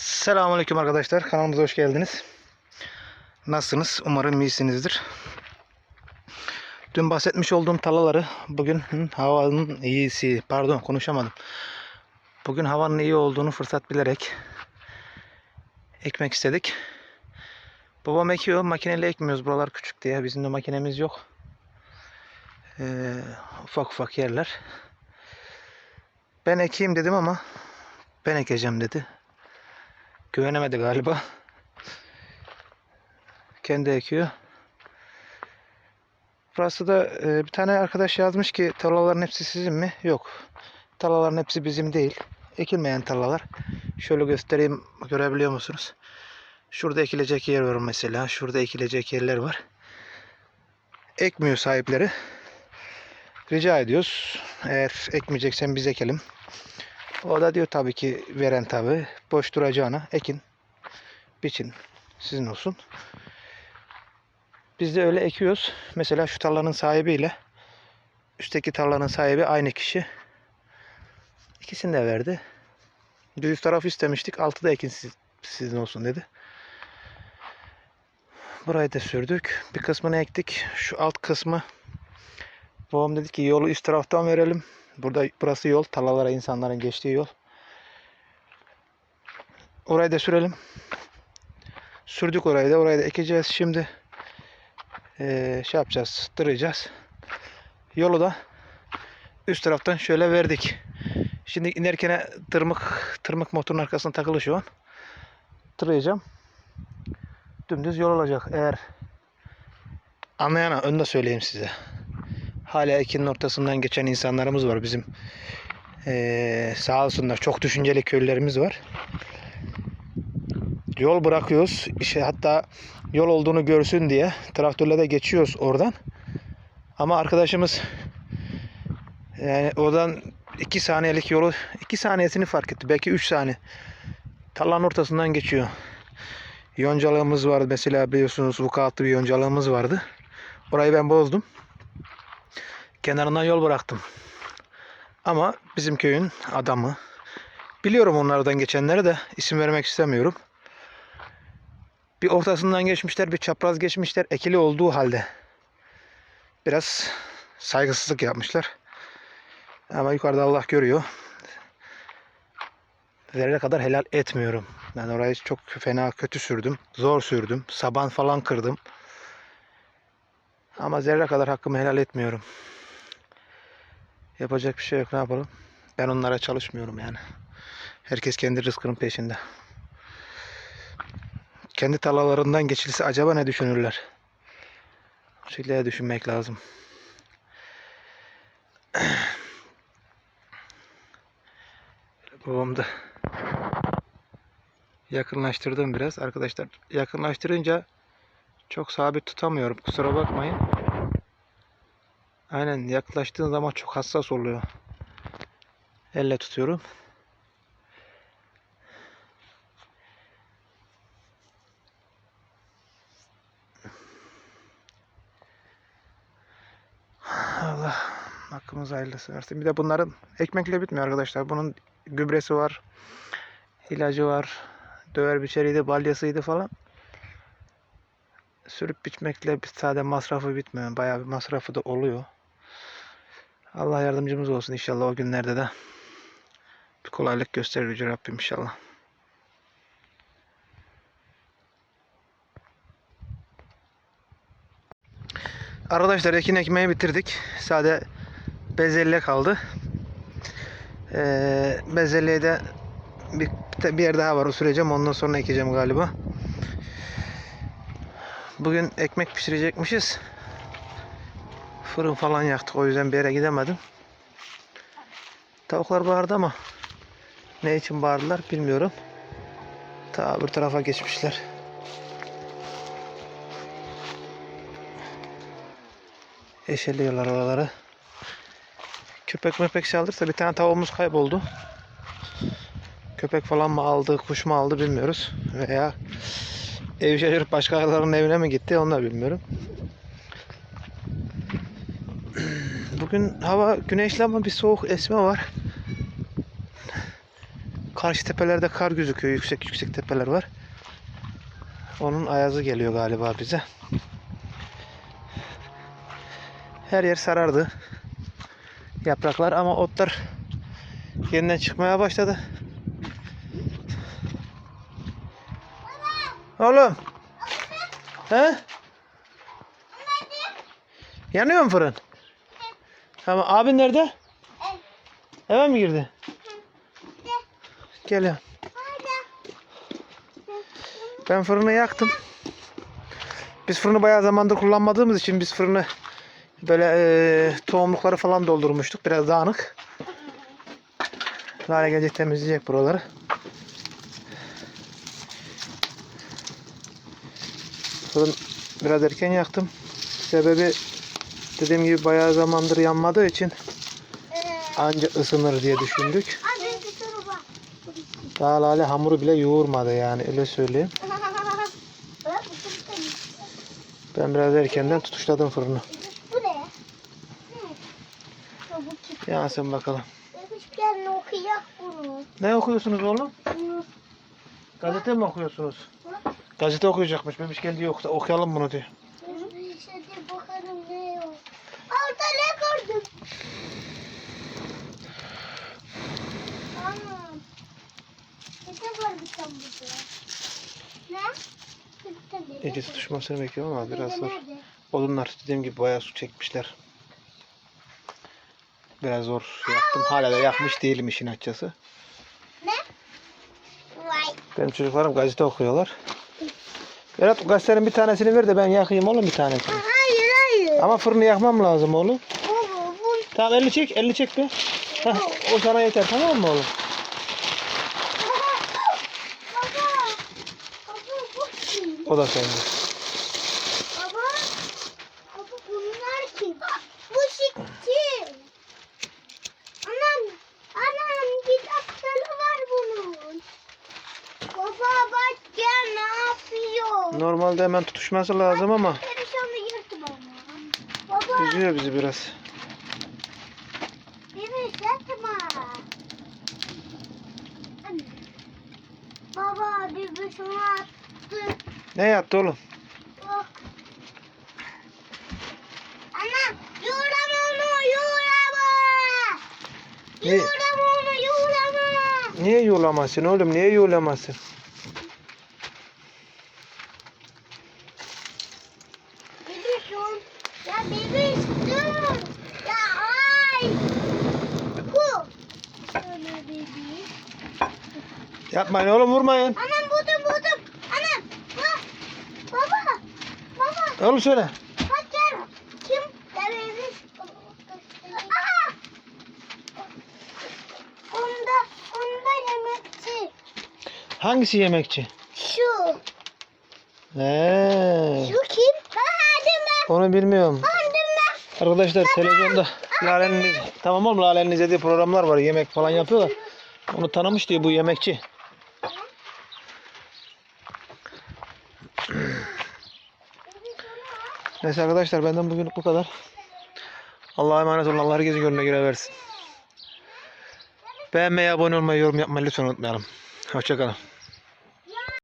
Selamünaleyküm arkadaşlar. Kanalımıza hoş geldiniz. Nasılsınız? Umarım iyisinizdir. Dün bahsetmiş olduğum talaları bugün havanın iyisi, pardon konuşamadım. Bugün havanın iyi olduğunu fırsat bilerek ekmek istedik. Babam ekiyor, makineyle ekmiyoruz. Buralar küçük diye. Bizim de makinemiz yok. Ee, ufak ufak yerler. Ben ekeyim dedim ama ben ekeceğim dedi. Güvenemedi galiba. Kendi ekiyor. Burası da e, bir tane arkadaş yazmış ki tarlaların hepsi sizin mi? Yok. Tarlaların hepsi bizim değil. Ekilmeyen tarlalar. Şöyle göstereyim. Görebiliyor musunuz? Şurada ekilecek yer var mesela. Şurada ekilecek yerler var. Ekmiyor sahipleri. Rica ediyoruz. Eğer ekmeyeceksen biz ekelim. O da diyor tabii ki veren tabii. Boş duracağına ekin. Biçin. Sizin olsun. Biz de öyle ekiyoruz. Mesela şu tarlanın sahibiyle üstteki tarlanın sahibi aynı kişi. İkisini de verdi. Düz tarafı istemiştik. Altı da ekin siz- sizin olsun dedi. Burayı da sürdük. Bir kısmını ektik. Şu alt kısmı babam dedi ki yolu üst taraftan verelim. Burada burası yol. Tarlalara insanların geçtiği yol. Orayı da sürelim. Sürdük orayı da. Orayı da ekeceğiz. Şimdi eee, şey yapacağız. Tırayacağız. Yolu da üst taraftan şöyle verdik. Şimdi inerken tırmık tırmık motorun arkasına takılı şu an. Tırayacağım. Dümdüz yol olacak. Eğer anlayana önde söyleyeyim size hala ekinin ortasından geçen insanlarımız var bizim. Ee, sağ olsunlar çok düşünceli köylülerimiz var. Yol bırakıyoruz. İşte hatta yol olduğunu görsün diye traktörle de geçiyoruz oradan. Ama arkadaşımız yani oradan 2 saniyelik yolu 2 saniyesini fark etti. Belki 3 saniye. Tarlanın ortasından geçiyor. Yoncalığımız vardı mesela biliyorsunuz vukuatlı bir yoncalığımız vardı. Orayı ben bozdum kenarından yol bıraktım. Ama bizim köyün adamı. Biliyorum onlardan geçenleri de isim vermek istemiyorum. Bir ortasından geçmişler, bir çapraz geçmişler ekili olduğu halde. Biraz saygısızlık yapmışlar. Ama yukarıda Allah görüyor. Zerre kadar helal etmiyorum. Ben orayı çok fena kötü sürdüm. Zor sürdüm. Saban falan kırdım. Ama zerre kadar hakkımı helal etmiyorum. Yapacak bir şey yok ne yapalım. Ben onlara çalışmıyorum yani. Herkes kendi rızkının peşinde. Kendi tarlalarından geçilse acaba ne düşünürler? Şekilde düşünmek lazım. Babam da yakınlaştırdım biraz. Arkadaşlar yakınlaştırınca çok sabit tutamıyorum. Kusura bakmayın. Aynen yaklaştığın zaman çok hassas oluyor. Elle tutuyorum. Allah hakkımız hayırlısı versin. Bir de bunların ekmekle bitmiyor arkadaşlar. Bunun gübresi var. ilacı var. Döver biçeriydi, balyasıydı falan. Sürüp biçmekle bir sade masrafı bitmiyor. Bayağı bir masrafı da oluyor. Allah yardımcımız olsun inşallah o günlerde de bir kolaylık gösterir Yüce Rabbim inşallah. Arkadaşlar ekin ekmeği bitirdik. Sade bezelye kaldı. Ee, bezelyeye de bir, bir yer daha var o süreceğim ondan sonra ekeceğim galiba. Bugün ekmek pişirecekmişiz. Fırın falan yaktık o yüzden bir yere gidemedim. Tavuklar bağırdı ama ne için bağırdılar bilmiyorum. Ta öbür tarafa geçmişler. Eşeliyorlar oraları. Köpek mepek saldırsa bir tane tavuğumuz kayboldu. Köpek falan mı aldı, kuş mu aldı bilmiyoruz. Veya ev şaşırıp başkalarının evine mi gitti onu da bilmiyorum. Bugün hava güneşli ama bir soğuk esme var. karşı tepelerde kar gözüküyor. Yüksek yüksek tepeler var. Onun ayazı geliyor galiba bize. Her yer sarardı. Yapraklar ama otlar yeniden çıkmaya başladı. Oğlum. He? Yanıyor mu fırın? Tamam. Abin nerede? Eve mi girdi? Geliyor. Ben fırını yaktım. Biz fırını bayağı zamandır kullanmadığımız için biz fırını böyle eee, tohumlukları falan doldurmuştuk. Biraz dağınık. Lale gelecek temizleyecek buraları. Fırın biraz erken yaktım. Sebebi dediğim gibi bayağı zamandır yanmadığı için anca ısınır diye düşündük. Daha lale hamuru bile yoğurmadı yani öyle söyleyeyim. Ben biraz erkenden tutuşladım fırını. Bu ne? Yansın bakalım. Ne okuyorsunuz oğlum? Gazete mi okuyorsunuz? Gazete okuyacakmış. Bebiş geldi yok okuyalım bunu diyor. Neyse de bakalım ne yok. Orada ne gördüm? Anam. Ne var bir tane burada? Ne? Bir tane. İyice tutuşmasını bekliyorum ama biraz zor. Odunlar dediğim gibi bayağı su çekmişler. Biraz zor yaptım. Hala da yakmış değilim işin açıkçası. Ne? Vay. Benim çocuklarım gazete okuyorlar. Berat gazetenin bir tanesini ver de ben yakayım oğlum bir tanesini. Hayır hayır. Ama fırını yakmam lazım oğlum. Tamam elini çek, elini çek be. Heh, o sana yeter tamam mı oğlum? Kim? O da sende. Baba. Baba bunlar kim? Bu şıkçı. Anam. Anam kitapları var bunun. Baba bak gel ne yapıyor? Normalde hemen tutuşması lazım ama Perişanı yırttı bana. Baba üzüyor bizi biraz. Bir şunu attı. Ne yattı oğlum? Bak. Ana yuğlama onu yuğlama. Ne? Yuğlama onu yuğlama. Niye yuğlamasın oğlum? Niye yuğlamasın? Bebiş dur. Ya bebiş dur. Ya ay. Bu. Şöyle bebiş. Yapmayın oğlum vurmayın. Anam buldum buldum. Anam. Bak. Baba. Baba. Oğlum söyle. Bak gel. Kim? Bebiş. Aha. Onda, onda yemekçi. Hangisi yemekçi? Şu. He. Şu kim? Ben. Onu bilmiyorum. Ben. Arkadaşlar televizyonda Lale'nin tamam oğlum Lale'nin izlediği programlar var. Yemek falan yapıyorlar. Onu tanımış diyor bu yemekçi. Neyse arkadaşlar benden bugünlük bu kadar. Allah'a emanet olun. Allah herkesin gönlüne göre versin. Beğenmeyi, abone olmayı, yorum yapmayı lütfen unutmayalım. Hoşçakalın.